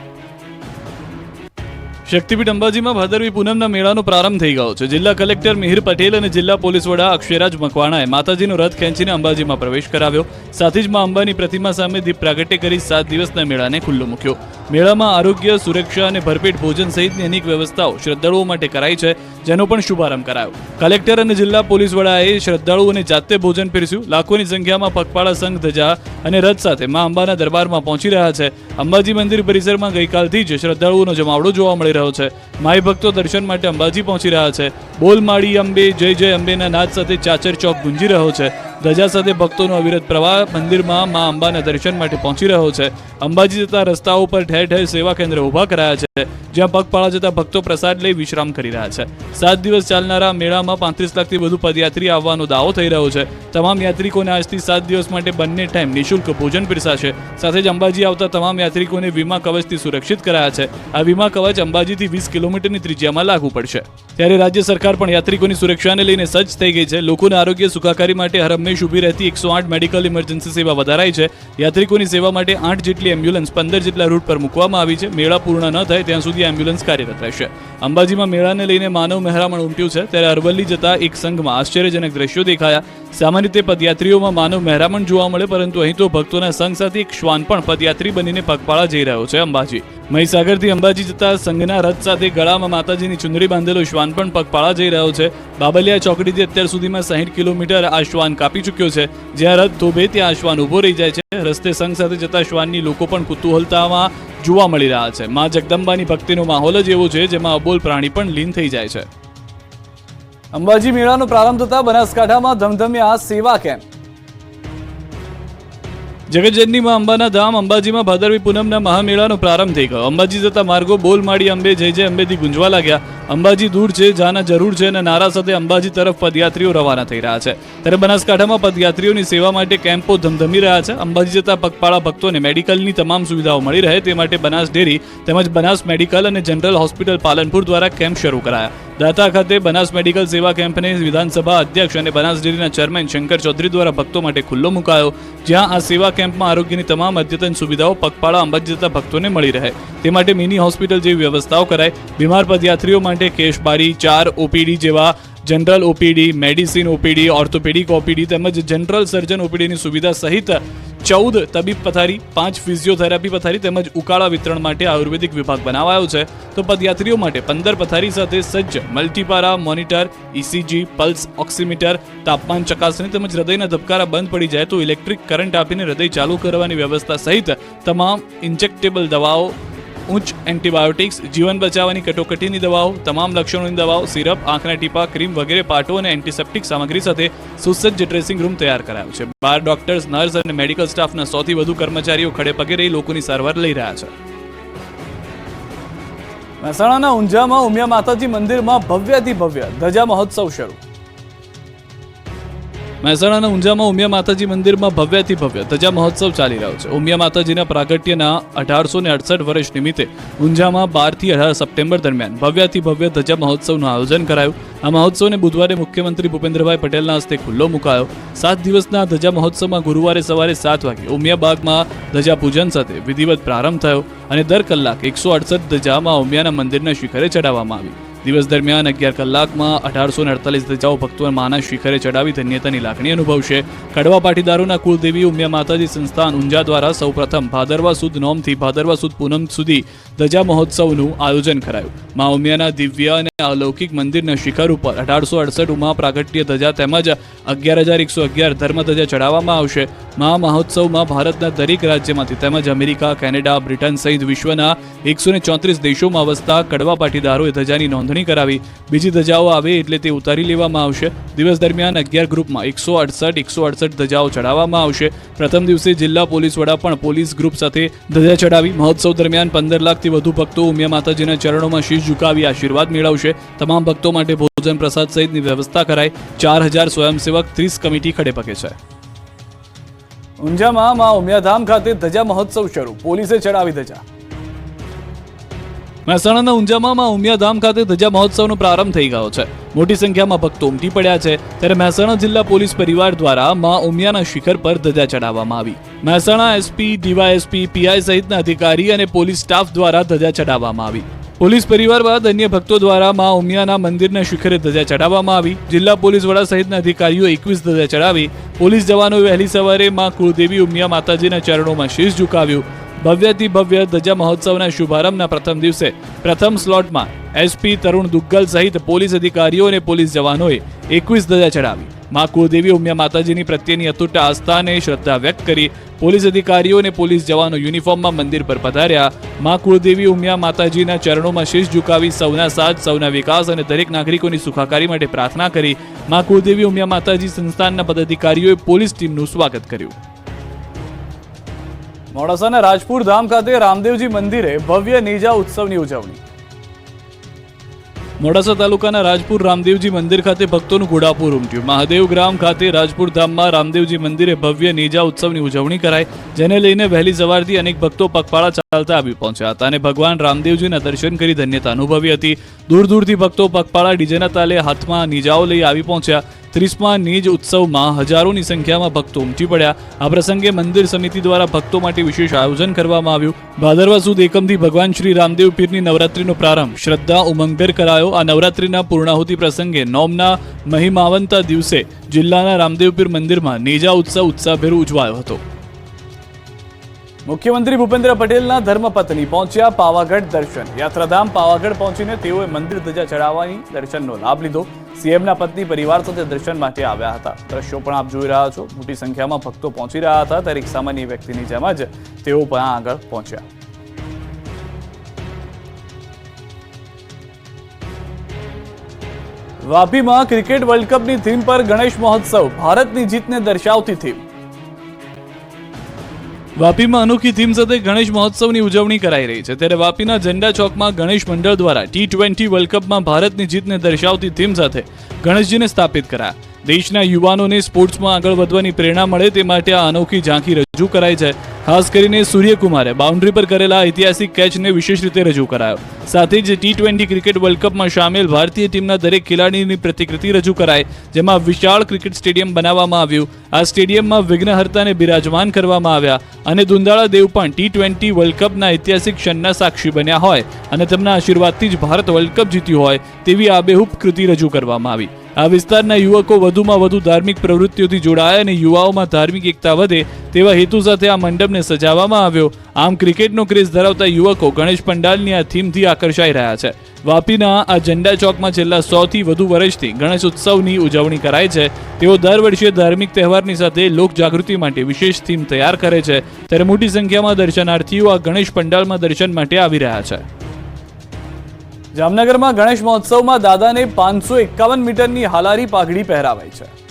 શક્તિપીઠ અંબાજીમાં ભાદરવી પૂનમના મેળાનો પ્રારંભ થઈ ગયો છે. જિલ્લા કલેક્ટર મિહિર પટેલ અને જિલ્લા પોલીસ વડા અક્ષયરાજ મકવાણાએ માતાજીનો રથ ખેંચીને અંબાજીમાં પ્રવેશ કરાવ્યો. સાથે જ માં અંબાની પ્રતિમા સામે દીપ પ્રાગટ્ય કરી સાત દિવસના મેળાને ખુલ્લો મૂક્યો. મેળામાં આરોગ્ય, સુરક્ષા અને ભરપેટ ભોજન સહિતની અનેક વ્યવસ્થાઓ શ્રદ્ધાળુઓ માટે કરાઈ છે, જેનો પણ શુભારંભ કરાયો. કલેક્ટર અને જિલ્લા પોલીસ વડાએ શ્રદ્ધાળુઓને જાતે ભોજન પીરસ્યું. લાખોની સંખ્યામાં પગપાળા સંઘ ધજા અને રથ સાથે મા અંબાના દરબારમાં પહોંચી રહ્યા છે. અંબાજી મંદિર પરિસરમાં ગઈકાલથી જ શ્રદ્ધાળુઓનો જમાવડો જોવા મળી રહ્યો છે. માઈ ભક્તો દર્શન માટે અંબાજી પહોંચી રહ્યા છે. બોલમાળી અંબે, જય જય અંબેના નાદ સાથે ચાચર ચોક ગુંજી રહ્યો છે. ધજા સાથે ભક્તોનો અવિરત પ્રવાહ મંદિરમાં મા અંબાના દર્શન માટે પહોંચી રહ્યો છે. અંબાજી જતા રસ્તાઓ પર ઠેર ઠેર સેવા કેન્દ્ર ઊભા કરાયા છે. જ્યાં પગપાળા જતા ભક્તો પ્રસાદ લઈ વિશ્રામ કરી રહ્યા છે. સાત દિવસ ચાલનારા મેળામાં પાંત્રીસ લાખથી વધુ પદયાત્રી આવવાનો દાવો થઈ રહ્યો છે. તમામ યાત્રિકોને આજથી સાત દિવસ માટે બંને ટાઈમ નિઃશુલ્ક ભોજન પીરસાશે. સાથે જ અંબાજી આવતા તમામ યાત્રિકોને વીમા કવચથી સુરક્ષિત કરાયા છે. આ વીમા કવચ અંબાજીથી વીસ કિલોમીટરની ત્રિજ્યામાં લાગુ પડશે. ત્યારે રાજ્ય સરકાર પણ યાત્રિકોની સુરક્ષાને લઈને સજ્જ થઈ ગઈ છે. લોકોના આરોગ્ય સુખાકારી માટે હર હંમેશ ઊભી રહેતી એકસો આઠ મેડિકલ ઇમરજન્સી સેવા વધારાઈ છે. યાત્રિકોની સેવા માટે આઠ જેટલી એમ્બ્યુલન્સ પંદર જેટલા રૂટ પર મૂકવામાં આવી છે. મેળા પૂર્ણ ન થાય ત્યાં સુધી એમ્બ્યુલન્સ કાર્યરત રહેશે. અંબાજીમાં મેળાને લઈને માનવ મહેરામણ ઉમટ્યું છે, ત્યારે અરવલ્લી જતા એક સંઘમાં આશ્ચર્યજનક દ્રશ્યો દેખાયા. સામાન્ય રીતે પદયાત્રીઓમાં માનવ મહેરામણ જોવા મળે, પરંતુ અહીં તો ભક્તોના સંઘ સાથે એક શ્વાન પણ પદયાત્રી બનીને પગપાળા જઈ રહ્યો છે અંબાજી. મહીસાગરથી અંબાજી જતા સંઘના રથ સાથે ગળામાં માતાજીની ચુંદડી બાંધેલો શ્વાન પણ પગપાળા જઈ રહ્યો છે. બાબલિયા ચોકડીથી અત્યાર સુધીમાં સાહીઠ કિલોમીટર આ શ્વાન કાપી ચૂક્યો છે. જ્યાં રથ ધોબે ત્યાં આ શ્વાન ઊભો રહી જાય છે. રસ્તે સંઘ સાથે જતા શ્વાનની લોકો પણ કુતૂહલતામાં જોવા મળી રહ્યા છે. માં જગદંબાની ભક્તિનો માહોલ જ એવો છે, જેમાં અબોલ પ્રાણી પણ લીન થઈ જાય છે. અંબાજી મેળાનો પ્રારંભ થતા બનાસકાંઠામાં ધમધમ્યા સેવા કેમ્પ. જગતજનની માં અંબાના ધામ, અંબાજીમાં ભાદરવી પૂનમના મહામેળાનો પ્રારંભ થઈ ગયો. અંબાજી જતા માર્ગો બોલ બોલમાળી અંબે, જય જય અંબેથી ગુંજવા લાગ્યા. અંબાજી દૂર છે, જાના જરૂર છે અને નારા સાથે અંબાજી તરફ પદયાત્રીઓ રવાના થઈ રહ્યા છે. ત્યારે બનાસકાંઠામાં પદયાત્રીઓની સેવા માટે કેમ્પો ધમધમી રહ્યા છે. અંબાજી જતા પગપાળા ભક્તોને મેડિકલની તમામ સુવિધાઓ મળી રહે તે માટે બનાસ ડેરી તેમજ બનાસ મેડિકલ અને જનરલ હોસ્પિટલ પાલનપુર દ્વારા કેમ્પ શરૂ કરાયા. દાતા ખાતે બનાસ મેડિકલ સેવા કેમ્પને વિધાનસભા અધ્યક્ષ અને બનાસ ડેરીના ચેરમેન શંકર ચૌધરી દ્વારા ભક્તો માટે ખુલ્લો મુકાયો, જ્યાં આ સેવા કેમ્પમાં આરોગ્યની તમામ અદ્યતન સુવિધાઓ પગપાળા અંબાજી જતા ભક્તોને મળી રહે. તે માટે મિની હોસ્પિટલ જેવી વ્યવસ્થાઓ કરાય બીમાર પદયાત્રીઓ માટે કેશબારી, ચાર ઓપીડી જેવા general OPD, medicine OPD, orthopaedic OPD તેમજ જનરલ સર્જન ઓપીડીની સુવિધા સહિત ચૌદ તબીબ પથારી, પાંચ ફિઝિયોથેરાપી પથારી તેમજ ઉકાળા વિતરણ માટે આયુર્વેદિક વિભાગ બનાવાયો છે. તો પદયાત્રીઓ માટે પંદર પથારી સાથે સજ્જ multipara, monitor ECG pulse, oximeter, તાપમાન ચકાસણી તેમજ હૃદયના ધબકારા બંધ પડી જાય તો ઇલેક્ટ્રિક કરંટ આપીને હૃદય ચાલુ કરવાની વ્યવસ્થા સહિત તમામ ઇન્જેક્ટેબલ દવાઓ ઉચ્ચ એન્ટીબાયોટિક્સ, જીવન બચાવવાની કટોકટીની દવાઓ, તમામ લક્ષણોની દવાઓ, સિરપ, આંખના ટીપા, ક્રીમ વગેરે પાટો અને એન્ટિસેપ્ટિક સામગ્રી સાથે સુસજ્જ ડ્રેસિંગ રૂમ તૈયાર કરાયો છે. બાર ડોક્ટર્સ, નર્સ અને મેડિકલ સ્ટાફના સૌથી વધુ કર્મચારીઓ ખડે પગે રહી લોકોની સારવાર લઈ રહ્યા છે. મહેસાણાના ઊંઝામાં ઉમિયા માતાજી મંદિરમાં ભવ્યથી ભવ્ય ધજા મહોત્સવ શરૂ. મહેસાણાના ઊંઝામાં ઉમિયા માતાજી મંદિરમાં ભવ્યથી ભવ્ય ધજા મહોત્સવ ચાલી રહ્યો છે. ઉમિયા માતાજીના પ્રાગટ્યના અઢારસો ને અડસઠ વર્ષ નિમિત્તે ઊંઝામાં બારથી અઢાર સપ્ટેમ્બર દરમિયાન ભવ્યથી ભવ્ય ધજા મહોત્સવનું આયોજન કરાયું. આ મહોત્સવને બુધવારે મુખ્યમંત્રી ભૂપેન્દ્રભાઈ પટેલના હસ્તે ખુલ્લો મુકાયો. સાત દિવસના ધજા મહોત્સવમાં ગુરુવારે સવારે સાત વાગે ઉમિયા બાગમાં ધજા પૂજન સાથે વિધિવત પ્રારંભ થયો અને દર કલાક એકસો અડસઠ ધજામાં ઉમિયાના મંદિરના શિખરે ચડાવવામાં આવી. દિવસ દરમિયાન અગિયાર કલાકમાં અઢારસો ને અડતાલીસ ધજાઓ ભક્તો માના શિખરે ચડાવી ધન્યતાની લાગણી અનુભવશે. કડવા પાટીદારોના કુલદેવી ઉમિયા માતાજી સંસ્થાન ઊંઝા દ્વારા સૌપ્રથમ ભાદરવા સુદ નોમથી ભાદરવા સુદ પૂનમ સુધી ધજા મહોત્સવનું આયોજન કરાયું. મા ઉમિયાના દિવ્ય અને અલૌકિક મંદિરના શિખર ઉપર અઢારસો અડસઠ ઉમા પ્રાગટ્ય ધજા તેમજ અગિયાર હજાર એકસો અગિયાર ધર્મ ધજા ચડાવવામાં આવશે. મહા મહોત્સવમાં ભારતના દરેક રાજ્યમાંથી તેમજ અમેરિકા, કેનેડા, બ્રિટન સહિત વિશ્વના એકસો ચોત્રીસ દેશોમાં વસતા કડવા પાટીદારોએ ધજાની નોંધણી કરાવી. બીજી ધજાઓ આવે એટલે તે ઉતારી લેવામાં આવશે. દિવસ દરમિયાન અગિયાર ગ્રુપમાં એકસો અડસઠ એકસો અડસઠ ધજાઓ ચડાવવામાં આવશે. પ્રથમ દિવસે જિલ્લા પોલીસ વડા પણ પોલીસ ગ્રુપ સાથે ધજા ચડાવી મહોત્સવ દરમિયાન પંદર લાખથી વધુ ભક્તો ઉમિયા માતાજીના ચરણોમાં શીશ ઝુકાવી આશીર્વાદ મેળવશે. તમામ ભક્તો માટે ભોજન પ્રસાદ સહિતની વ્યવસ્થા કરાઈ. ચાર હજાર સ્વયંસેવક ત્રીસ કમિટી ખડે પગે છે. ઊંઝામાં મા ઉમિયાધામ ખાતે ધજા મહોત્સવ શરૂ. પોલીસે ચડાવી ધજા. મહેસાણાના ઊંઝામાં ઉમિયાધામ ખાતે ધજા મહોત્સવનો પ્રારંભ થઈ ગયો છે. મોટી સંખ્યામાં ભક્તો ઉમટી પડ્યા છે. ત્યારે મહેસાણા જિલ્લા પોલીસ પરિવાર દ્વારા મા ઉમિયાના શિખર પર ધજા ચડાવવામાં આવી. મહેસાણા એસપી, ડીવાયએસપી, પીઆઈ સહિતના અધિકારી અને પોલીસ સ્ટાફ દ્વારા ધજા ચડાવવામાં આવી. પોલીસ પરિવાર બાદ અન્ય ભક્તો દ્વારા મા ઉમિયાના મંદિરના શિખરે ધજા ચડાવવામાં આવી. જિલ્લા પોલીસ વડા સહિતના અધિકારીઓ એકવીસ ધજા ચડાવી પોલીસ જવાનોએ વહેલી સવારે મા કુળદેવી ઉમિયા માતાજીના ચરણોમાં શીશ ઝુકાવ્યું. ભવ્યથી ભવ્ય ધજા મહોત્સવના શુભારંભના પ્રથમ દિવસે પ્રથમ સ્લોટમાં એસપી તરુણ દુગ્ગલ સહિત પોલીસ અધિકારીઓ અને પોલીસ જવાનોએ એકવીસ ધજા ચડાવી. મા કુળદેવી ઉમિયા માતાજીની પ્રત્યેની અતૂટ આસ્થા અને શ્રદ્ધા વ્યક્ત કરી પોલીસ અધિકારીઓ અને પોલીસ જવાનો યુનિફોર્મમાં મંદિર પર પધાર્યા. મા કુળદેવી ઉમિયા માતાજીના ચરણોમાં શીશ ઝુકાવી સૌના સાથ, સૌના વિકાસ અને દરેક નાગરિકોની સુખાકારી માટે પ્રાર્થના કરી. મા કુળદેવી ઉમિયા માતાજી સંસ્થાનના પદાધિકારીઓએ પોલીસ ટીમનું સ્વાગત કર્યું. મોડાસાના રાજપુર ધામ ખાતે રામદેવજી મંદિરે ભવ્ય નીજા ઉત્સવની ઉજવણી. મોડાસા તાલુકાના રાજપુર રામદેવજી મંદિર ખાતે ભક્તોનું ઘોડાપુર ઉમટ્યું. મહાદેવ ગ્રામ ખાતે રાજપુર ધામમાં રામદેવજી મંદિરે ભવ્ય નેજા ઉત્સવની ઉજવણી કરાઈ, જેને લઈને વહેલી સવારથી અનેક ભક્તો પગપાળા ચાલતા આવી પહોંચ્યા હતા અને ભગવાન રામદેવજીના દર્શન કરી ધન્યતા અનુભવી હતી. દૂર દૂરથી ભક્તો પગપાળા ડીજેના તાલે હાથમાં નીજાઓ લઈ આવી પહોંચ્યા. ત્રીસમા નીજ ઉત્સવમાં હજારોની સંખ્યામાં ભક્તો ઉમટી પડ્યા. આ પ્રસંગે મંદિર સમિતિ દ્વારા ભક્તો માટે વિશેષ આયોજન કરવામાં આવ્યું. ભાદરવા સુદ એકમથી ભગવાન શ્રી રામદેવ પીરની નવરાત્રીનો પ્રારંભ. શ્રદ્ધા ઉમંગભેર કરાયો. આ નવરાત્રીના પૂર્ણાહુતિ પ્રસંગે નોમના મહિમાવંતા દિવસે જિલ્લાના રામદેવપીર મંદિરમાં નેજા ઉત્સવ ઉત્સાહભેર ઉજવાયો હતો. મુખ્યમંત્રી ભૂપેન્દ્ર પટેલના ધર્મપત્ની પહોંચ્યા પાવાગઢ દર્શન. યાત્રાધામ પાવાગઢ પહોંચીને તેઓએ મંદિર ધજા ચડાવવાની દર્શનનો લાભ લીધો. સીએમના પત્ની પરિવાર સાથે દર્શન માટે આવ્યા હતા. દ્રશ્યો પણ આપ જોઈ રહ્યા છો. મોટી સંખ્યામાં ભક્તો પહોંચી રહ્યા હતા. ત્યારે એક સામાન્ય વ્યક્તિની જેમ જ તેઓ પણ આગળ પહોંચ્યા. વાપીમાં ક્રિકેટ વર્લ્ડ કપની થીમ પર ગણેશ મહોત્સવ, ભારતની જીતને દર્શાવતી થીમ. વાપીમાં અનોખી થીમ સાથે ગણેશ મહોત્સવની ઉજવણી કરાઈ રહી છે. ત્યારે વાપીના ઝંડા ચોકમાં ગણેશ મંડળ દ્વારા ટી ટ્વેન્ટી વર્લ્ડ કપમાં ભારતની જીતને દર્શાવતી થીમ સાથે ગણેશજીને સ્થાપિત કરાયા. દેશના યુવાનોને સ્પોર્ટ્સમાં આગળ વધવાની પ્રેરણા મળે તે માટે આ અનોખી ઝાંખી રજૂ કરાઈ છે. ખાસ કરીને સૂર્યકુમારે બાઉન્ડ્રી પર કરેલા ઐતિહાસિક કેચને વિશેષ રીતે રજૂ કરાયો. સાથે જ ટી ટ્વેન્ટી ક્રિકેટ વર્લ્ડ કપમાં સામેલ ભારતીય ટીમના દરેક ખેલાડીની પ્રતિકૃતિ રજૂ કરાઈ, જેમાં વિશાળ ક્રિકેટ સ્ટેડિયમ બનાવવામાં આવ્યું. આ સ્ટેડિયમમાં વિઘ્નહર્તાને બિરાજમાન કરવામાં આવ્યા અને દુંદાળા દેવ પણ ટી ટ્વેન્ટી વર્લ્ડ કપના ઐતિહાસિક ક્ષણના સાક્ષી બન્યા હોય અને તેમના આશીર્વાદથી જ ભારત વર્લ્ડ કપ જીત્યું હોય તેવી આબેહૂબ કૃતિ રજૂ કરવામાં આવી. આ વિસ્તારના યુવકો વધુમાં વધુ ધાર્મિક પ્રવૃત્તિઓથી જોડાયા અને યુવાઓમાં ધાર્મિક એકતા વધે તેવા હેતુ સાથે આ મંડપને સજાવવામાં આવ્યો. આમ ક્રિકેટનો ક્રેઝ ધરાવતા યુવકો ગણેશ પંડાલની આ થીમથી આકર્ષાઈ રહ્યા છે. વાપીના આ ઝંડા ચોકમાં છેલ્લા સોથી વધુ વર્ષથી ગણેશ ઉત્સવની ઉજવણી કરાય છે. તેઓ દર વર્ષે ધાર્મિક તહેવારની સાથે લોક જાગૃતિ માટે વિશેષ થીમ તૈયાર કરે છે. ત્યારે મોટી સંખ્યામાં દર્શનાર્થીઓ આ ગણેશ પંડાલમાં દર્શન માટે આવી રહ્યા છે. જામનગરમાં ગણેશ મહોત્સવમાં દાદાને પાંચસો એકાવન મીટરની હાલારી પાઘડી પહેરાવાઈ છે.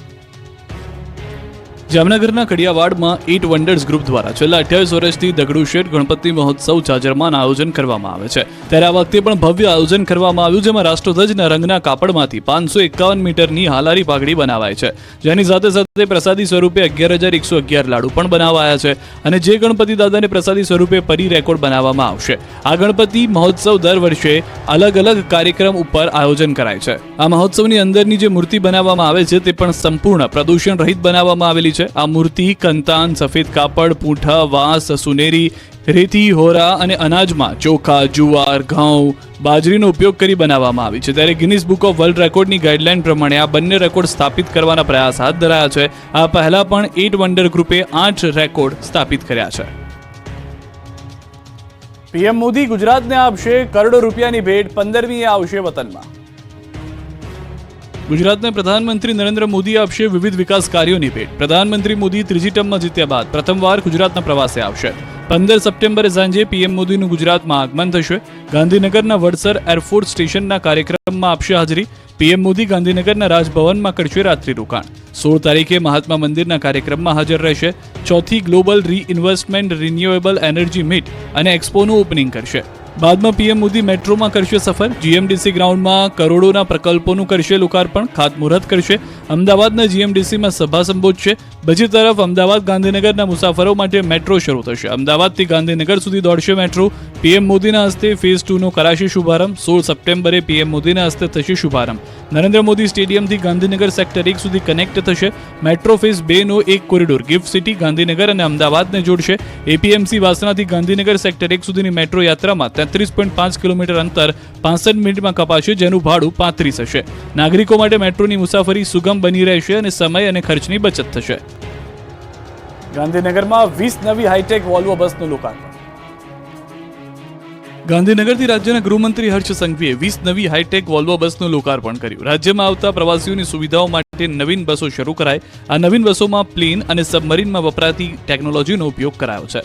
જામનગરના કડિયાવાડમાં એટ વન્ડર્સ ગ્રુપ દ્વારા છેલ્લા અઠ્યાવીસ વર્ષથી દગડુ શેઠ ગણપતિ મહોત્સવ જાજરમાન આયોજન કરવામાં આવે છે. ત્યારે આ વખતે પણ ભવ્ય આયોજન કરવામાં આવ્યું, જેમાં રાષ્ટ્રધ્વજના રંગના કાપડમાંથી પાંચસો એકાવન મીટરની હાલારી પાઘડી બનાવાય છે. જેની સાથે સાથે પ્રસાદી સ્વરૂપે અગિયાર હજાર એકસો અગિયાર લાડુ પણ બનાવાયા છે અને જે ગણપતિ દાદાને પ્રસાદી સ્વરૂપે પરી રેકોર્ડ બનાવવામાં આવશે. આ ગણપતિ મહોત્સવ દર વર્ષે અલગ અલગ કાર્યક્રમ ઉપર આયોજન કરાય છે. આ મહોત્સવની અંદરની જે મૂર્તિ બનાવવામાં આવે છે, તે પણ સંપૂર્ણ પ્રદૂષણ રહિત બનાવવામાં આવેલી છે. આ મૂર્તિ, કંતાન, સફેદ કાપડ, પૂંઠા, વાંસ, સુનેરી, રેતી, હોરા અને અનાજમાં ચોખા, જુવાર, ઘઉં, બાજરીનો ઉપયોગ કરી બનાવવામાં આવી છે. ત્યારે ગિનિસ બુક ઓફ વર્લ્ડ રેકોર્ડની ગાઈડલાઈન પ્રમાણે આ બંને રેકોર્ડ સ્થાપિત કરવાના પ્રયાસ હાથ ધરાયા છે. આ પહેલા પણ એટ વન્ડર ગ્રુપે આઠ રેકોર્ડ સ્થાપિત કર્યા છે. પીએમ મોદી ગુજરાતને આપશે કરોડો રૂપિયાની ભેટ પંદરમીએ આવશે વતનમાં. ગુજરાતને પ્રધાનમંત્રી નરેન્દ્ર મોદી આપશે વિવિધ વિકાસ કાર્યોની ભેટ. પ્રધાનમંત્રી મોદી ત્રીજી ટર્મમાં જીત્યા બાદ પ્રથમવાર ગુજરાતના પ્રવાસે આવશે. પંદર સપ્ટેમ્બરે સાંજે પીએમ મોદીનું ગુજરાતમાં આગમન થશે. ગાંધીનગરના વડસર એરફોર્સ સ્ટેશનના કાર્યક્રમમાં આપશે હાજરી. પીએમ મોદી ગાંધીનગરના રાજભવનમાં કરશે રાત્રિ રોકાણ. સોળ તારીખે મહાત્મા મંદિરના કાર્યક્રમમાં હાજર રહેશે. ચોથી global re investment renewable energy meet અને એક્સપોનું ઓપનિંગ કરશે. બાદમાં પીએમ મોદી મેટ્રોમાં કરશે સફર. જીએમડીસી ગ્રાઉન્ડમાં કરોડોના પ્રકલ્પોનું કરશે લોકાર્પણ, ખાતમુહૂર્ત કરશે. અમદાવાદના જીએમડીસીમાં સભા સંબોધશે. બીજી તરફ અમદાવાદ ગાંધીનગરના મુસાફરો માટે મેટ્રો શરૂ થશે. અમદાવાદથી ગાંધીનગર સુધી દોડશે મેટ્રો. પીએમ મોદીના હસ્તે ફેઝ ટુનો કરાશે શુભારંભ. સોળ સપ્ટેમ્બરે પીએમ મોદીના હસ્તે થશે શુભારંભ. નરેન્દ્ર મોદી સ્ટેડિયમથી ગાંધીનગર સેક્ટર એક સુધી કનેક્ટ થશે. મેટ્રો ફેઝ બે નો એક કોરિડોર ગિફ્ટ સિટી ગાંધીનગર અને અમદાવાદને જોડશે. એપીએમસી વાસણાથી ગાંધીનગર સેક્ટર એક સુધીની મેટ્રો યાત્રામાં તેત્રીસ પોઈન્ટ પાંચ કિલોમીટર અંતર પાસઠ મિનિટમાં કપાશે, જેનું ભાડું પાંત્રીસ હશે. નાગરિકો માટે મેટ્રોની મુસાફરી સુગમ બની રહેશે અને સમય અને ખર્ચની બચત થશે. ગાંધીનગરમાં વીસ નવી હાઈટેક વોલ્વો બસનું લોકાર્પણ. ગાંધીનગરથી રાજ્યના ગૃહમંત્રી હર્ષ સંઘવીએ વીસ નવી હાઈટેક વોલ્વો બસનું લોકાર્પણ કર્યું. રાજ્યમાં આવતા પ્રવાસીઓની સુવિધાઓ માટે નવીન બસો શરૂ કરાય. આ નવીન બસોમાં પ્લેન અને સબમરીનમાં વપરાતી ટેકનોલોજીનો ઉપયોગ કરાયો છે.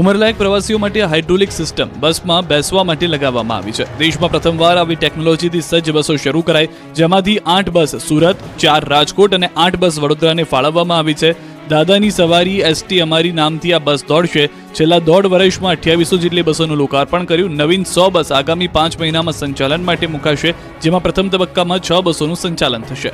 ઉંમરલાયક પ્રવાસીઓ માટે હાઇડ્રોલિક સિસ્ટમ બસમાં બેસવા માટે લગાવવામાં આવી છે. દેશમાં પ્રથમવાર આવી ટેકનોલોજીથી સજ્જ બસો શરૂ કરાઈ જેમાંથી આઠ બસ સુરત, ચાર રાજકોટ અને આઠ બસ વડોદરાને ફાળવવામાં આવી છે. દાદાની સવારી એસટી અમારી નામથી આ બસ દોડશે. છેલ્લા દોઢ વર્ષમાં અઠ્યાવીસો જેટલી બસોનું લોકાર્પણ કર્યું. નવીન સો બસ આગામી પાંચ મહિનામાં સંચાલન માટે મુકાશે, જેમાં પ્રથમ તબક્કામાં છ બસોનું સંચાલન થશે.